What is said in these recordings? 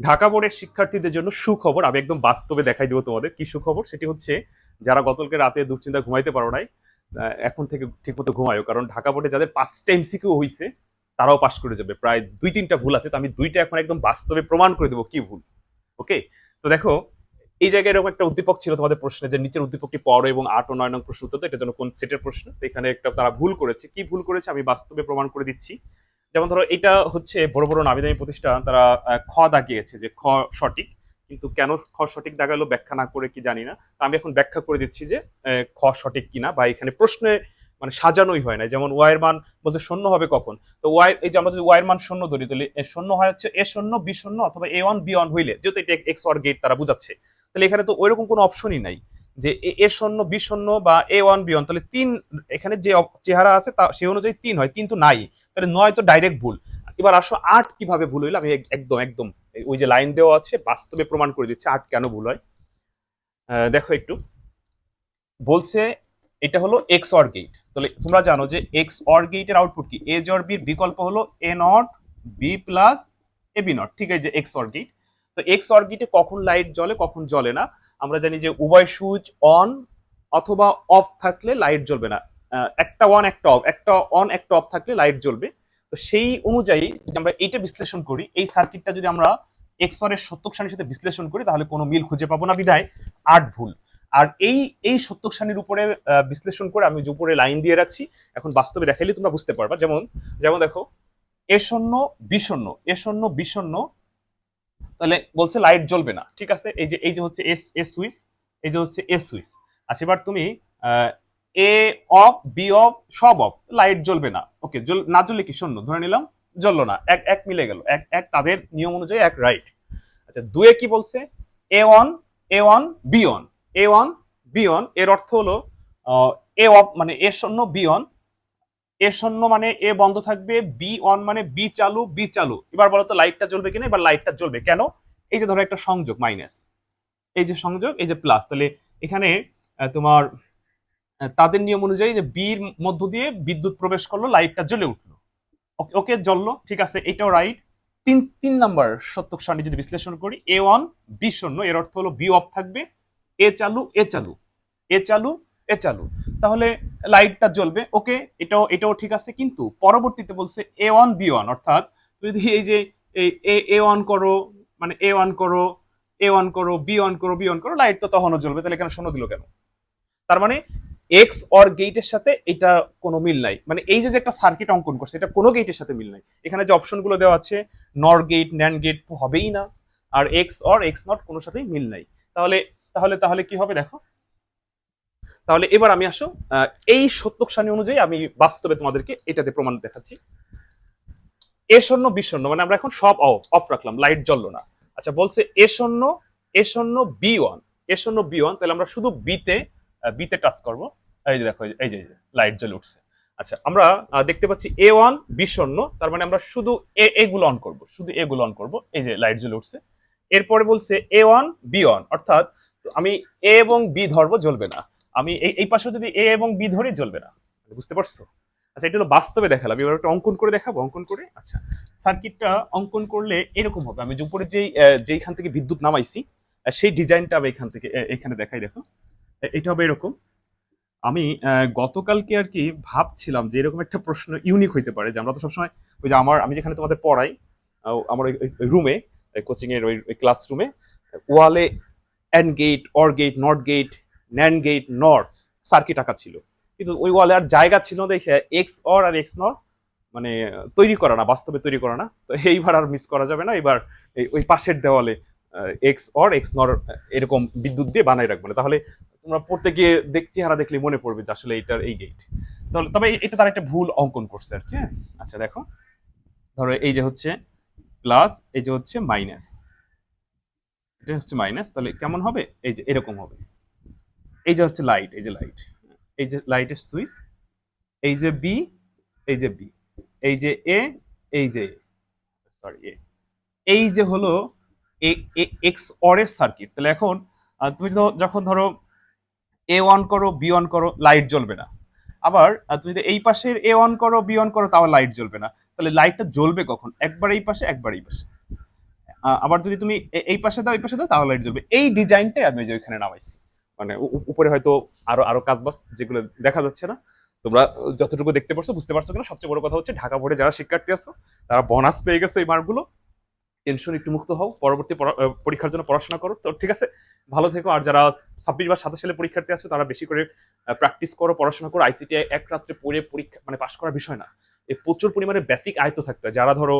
ঢাকা বোর্ডের শিক্ষার্থীদের জন্য সুখবর, আমি একদম বাস্তবে দেখাই দেবো তোমাদের কি সুখবর, সেটি হচ্ছে যারা গতকালকে রাতে দুশ্চিন্তা ঘুমাইতে পারো নাই এখন থেকে ঠিকমতো ঘুমায়ও কারণ ঢাকা বোর্ডে যাদের পাঁচটা এমসিকিউ হয়েছে তারাও পাশ করে যাবে। প্রায় দুই তিনটা ভুল আছে, তো আমি দুইটা এখন একদম বাস্তবে প্রমাণ করে দেবো কি ভুল ওকে তো দেখো, এই জায়গায় এরকম একটা উদ্দীপক ছিল তোমাদের প্রশ্নে যে নিচের উদ্দীপকটি পড়ো এবং আট ও নয় নং প্রশ্ন উত্তর এটার জন্য কোন সেটের প্রশ্ন? তো এখানে একটা তারা ভুল করেছে। কি ভুল করেছে আমি বাস্তবে প্রমাণ করে দিচ্ছি। যেমন ধরো এটা হচ্ছে বড় বড় নামি প্রতিষ্ঠান, তারা খ দাগিয়েছে যে খ সঠিক, কিন্তু কেন খ সঠিক দাগালো ব্যাখ্যা না করে কি জানি না। আমি এখন ব্যাখ্যা করে দিচ্ছি যে খ সঠিক কিনা বা এখানে প্রশ্নে মানে সাজানোই হয় না। যেমন ওয়াইয়ের মান বলতে শূন্য হবে কখন? তো ওয়াই এই যে আমরা যদি ওয়াইয়ের মান শূন্য ধরি, তাহলে শূন্য হয় হচ্ছে এ শূন্য বি শূন্য অথবা এ ওয়ান বি ওয়ান হইলে, যেহেতু এটা এক্স ওয়ার গেট তারা বুঝাচ্ছে। তাহলে এখানে তো ওইরকম কোনো অপশনই নাই। যে এ- শূন্য, বি শূন্য বা এ ওয়ান, বি ওয়ান, তাহলে তিন, এখানে যে চেহারা আছে তা, সে অনুযায়ী তিন হয়, তিন তো নাই, তাহলে নয় তো ডাইরেক্ট ভুল। এবার আসো আট কীভাবে ভুল হইল, আমি একদম একদম ওই যে লাইন দেওয়া আছে, বাস্তবে প্রমাণ করে দিচ্ছে আট কেন ভুল হয়। দেখো একটু। বলছে এটা হলো এক্স অর গেট তাহলে তোমরা জানো যে এক্স অর গেটের আউটপুট কি? এ জর বির বিকল্প হলো A not B plus A B not ঠিক আছে, যে এক্স অর গেট তো এক্স অর গেটে কখন লাইট জ্বলে, কখন জ্বলে না। আমরা জানি যে উভয় সুইচ অন অথবা অফ থাকলে লাইট জ্বলবে না। একটা অন, একটা অফ। একটা অন, একটা অফ থাকলে লাইট জ্বলবে। তো সেই অনুযায়ী যদি আমরা এইটা বিশ্লেষণ করি, এই সার্কিটটা যদি আমরা এক্সরের সত্যক সারির সাথে বিশ্লেষণ করি, তাহলে কোনো মিল খুঁজে পাবো না, বিধায় আট ভুল। আর এই এই সত্যক সারির উপরে বিশ্লেষণ করে আমি যে উপরে লাইন দিয়ে রাখছি। এখন বাস্তবে দেখাইলে তোমরা বুঝতে পারবা। যেমন যেমন দেখো, এ শূন্য বিষণ্য এ শূন্য বিষণ্য তাহলে বলছে লাইট জ্বলবে না। ঠিক আছে? এই যে এই যে হচ্ছে এস এ সুইচ, এই যে হচ্ছে এ সুইচ। আচ্ছা এবার তুমি এ, অফ, বি, অফ, সব অফ, লাইট জ্বলবে না। ওকে, জ্বল, না জ্বললে কি শূন্য? ধরে নিলাম, জ্বললো না। এক এক মিলে গেল। এক এক তাদের নিয়ম অনুযায়ী এক রাইট আচ্ছা দুয়ে কি বলছে? A one A one, B one. A one, B one, এর অর্থ হলো এ অফ মানে এ শূন্য, বি ওয়ান এ শূন্য মানে এ বন্ধ থাকবে বি অন মানে বি চালু বি চালু। এবার বলো তো লাইটটা জ্বলবে কিনা? এবার লাইটটা জ্বলবে। কেন? এই যে ধরো একটা সংযোগ মাইনাস এই যে সংযোগ, এই যে প্লাস তাহলে এখানে তোমার তাদের নিয়ম অনুযায়ী যে বির মধ্য দিয়ে বিদ্যুৎ প্রবেশ করল লাইটটা জ্বলে উঠল। ওকে জ্বললো। ঠিক আছে, এটাও রাইট তিন তিন নাম্বার সত্যক সারণী যদি বিশ্লেষণ করি এ ওয়ান বি শূন্য, এর অর্থ হলো বি অফ থাকবে এ চালু এ চালু। এ চালু এ চালু। তাহলে লাইটটা জ্বলবে, ওকে, এটাও এটাও ঠিক আছে, কিন্তু পরবর্তীতে বলছে এ ওয়ান বি ওয়ান অর্থাৎ যদি এই যে এই এ ওয়ান করো মানে এ ওয়ান করো এ ওয়ান করো বি ওয়ান করো বি ওয়ান করো, লাইট তো তখনও জ্বলবে, তাহলে কেন শূন্য দিল কেন? তার মানে এক্স অর গেটের সাথে এটা কোনো মিল নাই। মানে এই যে যে একটা সার্কিট অঙ্কন করছে, এটা কোনো গেটের সাথে মিল নাই। এখানে যে অপশনগুলো দেওয়া আছে নর গেট ন্যান গেট তো হবেই না। আর এক্স অর এক্স নট কোনো সাথেই মিল নাই। তাহলে তাহলে তাহলে কি হবে দেখো? তাহলে এবার আমি আসো এই সত্যক সারণী অনুযায়ী আমি বাস্তবে তোমাদেরকে এটাতে প্রমাণ দেখাচ্ছি। এ শূন্য, বি শূন্য মানে আমরা এখন সব অফ অফ রাখলাম, লাইট জ্বললো না। আচ্ছা বলছে এ শূন্য এ শূন্য, বি ওয়ান, এ শূন্য, বি ওয়ান, তাহলে আমরা শুধু বিতে বিতে টাচ করব। এই যে দেখো, এই যে- লাইট জ্বলে উঠছে। আচ্ছা আমরা দেখতে পাচ্ছি এ ওয়ান, বি শূন্য, তার মানে আমরা শুধু এ, এগুলো অন করব, শুধু এগুলো অন করব, এই যে লাইট জ্বলে উঠছে। এরপরে বলছে এ ওয়ান, বি ওয়ান, অর্থাৎ আমি এ এবং বি ধরবো, জ্বলবে না। আমি এই এই পাশে যদি এ এবং বি ধরি, জ্বলবে না। বুঝতে পারছ? আচ্ছা এটা হলো বাস্তবে দেখালাম। এবার একটা অঙ্কন করে দেখাবো, অঙ্কন করে। আচ্ছা সার্কিটটা অঙ্কন করলে এরকম হবে। আমি উপরে যেই যেইখান থেকে বিদ্যুৎ নামাইছি সেই ডিজাইনটা আমি এখান থেকে এখানে দেখাই, দেখো। এটা হবে এরকম। আমি গতকালকে আর কি ভাবছিলাম যে এরকম একটা প্রশ্ন ইউনিক হইতে পারে, যে আমরা তো সবসময় ওই যে আমার, আমি যেখানে তোমাদের পড়াই আমার ওই রুমে কোচিং এর ওই ক্লাস রুমে ওয়ালে and gate or gate not gate nand gate nor circuit আঁকা ছিল। কিন্তু ওই ওয়ালে আর জায়গা ছিল না দেখে এক্স অর আর এক্স নর মানে তৈরি করা না, বাস্তবে তৈরি করা না। তো এইবার আর মিস করা যাবে না। এবার ওই পাশের দেওয়ালে এক্স অর এক্স নর এরকম বিদ্যুৎ দিয়ে বানাই রাখব না। তাহলে তোমরা পড়তে গিয়ে দেখ, চেহারা দেখলে মনে পড়বে যে আসলে এটার এই গেট তাহলে, তবে এটা তার একটা ভুল অঙ্কন করছে আর কি হ্যাঁ? আচ্ছা দেখো। ধরো এই যে হচ্ছে প্লাস এই যে হচ্ছে মাইনাস এটা হচ্ছে মাইনাস তাহলে কেমন হবে? এই যে এরকম হবে। এই যে হচ্ছে লাইট এই যে লাইট এই যে লাইটের সুইচ এই যে বি এই যে বি এই যে এ এই যে সরি এ এই যে হলো এক্স অরের সার্কিট তাহলে এখন তুমি যখন ধরো এ ওয়ান করো বি ওয়ান করো লাইট জ্বলবে না। আবার তুমি যদি এই পাশের এ ওয়ান করো বি ওয়ান করো, তাও লাইট জ্বলবে না। তাহলে লাইটটা জ্বলবে কখন? একবার এই পাশে, একবার এই পাশে। আবার যদি তুমি এই পাশে দাও, এই পাশে দাও তাহলে লাইট জ্বলবে। এই ডিজাইনটাই আমি যে ওইখানে নামাইছি। মানে উপরে হয়তো আরও আরও কাজ বাজ যেগুলো দেখা যাচ্ছে না। তোমরা যতটুকু দেখতে পারছ, বুঝতে পারছ কিনা, সবচেয়ে বড় কথা হচ্ছে ঢাকা বোর্ডে যারা শিক্ষার্থী আছো, তারা বোনাস পেয়ে গেছো এই মার্কগুলো। টেনশন একটু মুক্ত হও, পরবর্তী পরীক্ষার জন্য পড়াশোনা করো। তো ঠিক আছে, ভালো থেকো। আর যারা ছাব্বিশ বা সাতাশ সালে পরীক্ষার্থী আছে, তারা বেশি করে প্র্যাকটিস করো, পড়াশোনা করো। আইসিটি এক রাত্রে পড়ে পরীক্ষা মানে পাশ করার বিষয় না। প্রচুর পরিমাণে বেসিক আয়ত্ত থাকতে হয়। যারা ধরো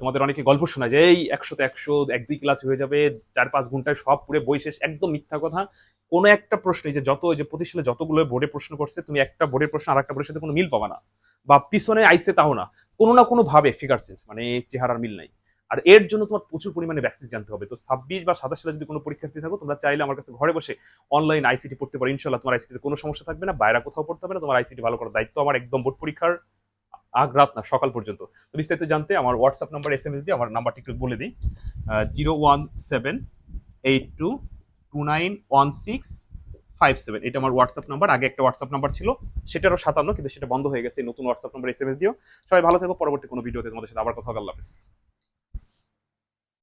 তোমাদের অনেকে গল্প শোনা যে, এই একশোতে একশো, এক দুই ক্লাস হয়ে যাবে, চার পাঁচ ঘন্টায় সব পুরো বই শেষ। একদম মিথ্যা কথা। কোনো একটা প্রশ্নে যে যত, যে প্রতিষ্ঠানে যতগুলো বোর্ডে প্রশ্ন করছে, তুমি একটা বোর্ডের প্রশ্ন আর একটা বোর্ডের সাথে কোনো মিল পাবা না। বা পিছনে আইসে তাও না। কোনো না কোনো ভাবে ফিগার চেঞ্জ মানে চেহারার মিল নাই। আর এর জন্য তোমার প্রচুর পরিমাণে ভ্যাকসিন জানতে হবে। তো ছাব্বিশ বা সাতাশ সালে যদি কোনো পরীক্ষার্থী থাকো, তোমরা চাইলে আমার কাছে ঘরে বসে অনলাইন আইসিটি পড়তে পারো। ইনশাল্লাহ তোমার আইসিটিতে কোনো সমস্যা থাকবে না, বাইরে কোথাও পড়তে হবে না। তোমার আইসিটি ভালো করার দায়িত্ব আমার, একদম বোর্ড পরীক্ষার আগ রাত না, সকাল পর্যন্ত। বিস্তারিত জানতে আমার WhatsApp number S M S দিয়ে আমার নাম্বারটি একটু বলে দিই। Zero one seven eight two two nine one six five seven এটা আমার হোয়াটসঅ্যাপ নাম্বার আগে একটা হোয়াটসঅ্যাপ নাম্বার ছিল, সেটারও সাতান্ন, কিন্তু সেটা বন্ধ হয়ে গেছে। নতুন WhatsApp number S M S দিও। সবাই ভালো থাকব পরবর্তী কোনো ভিডিওতে তোমাদের সাথে আবার কথা হবে। আল্লাহ